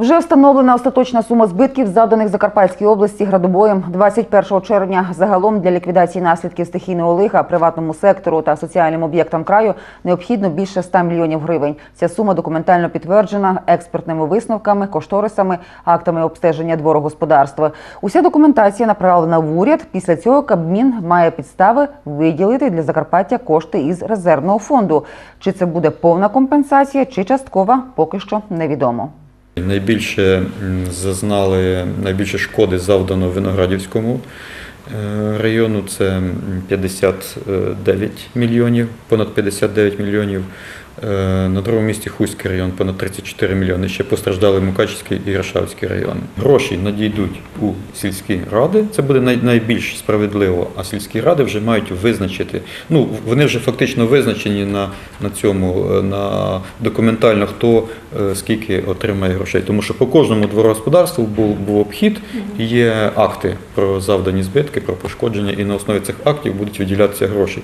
Вже встановлена остаточна сума збитків, завданих Закарпатській області градобоєм 21 червня. Загалом для ліквідації наслідків стихійного лиха приватному сектору та соціальним об'єктам краю необхідно більше 100 мільйонів гривень. Ця сума документально підтверджена експертними висновками, кошторисами, актами обстеження дворогосподарства. Уся документація направлена в уряд. Після цього Кабмін має підстави виділити для Закарпаття кошти із резервного фонду. Чи це буде повна компенсація, чи часткова, поки що невідомо. Найбільше зазнали найбільше шкоди завдано Виноградівському е, району. Це м, 59 мільйонів, понад 59 мільйонів. Е, На другому місці Хуський район понад 34 мільйони. Ще постраждали Мукачівський і Рашавський райони. Гроші надійдуть у сільські ради. Це буде найбільш справедливо. А сільські ради вже мають визначити. Ну вони вже фактично визначені на, на цьому е, на документально, хто е, скільки отримає грошей. Тому що по кожному дворогосподарству був, був обхід, є акти про завдані збитки, про пошкодження, і на основі цих актів будуть виділятися гроші.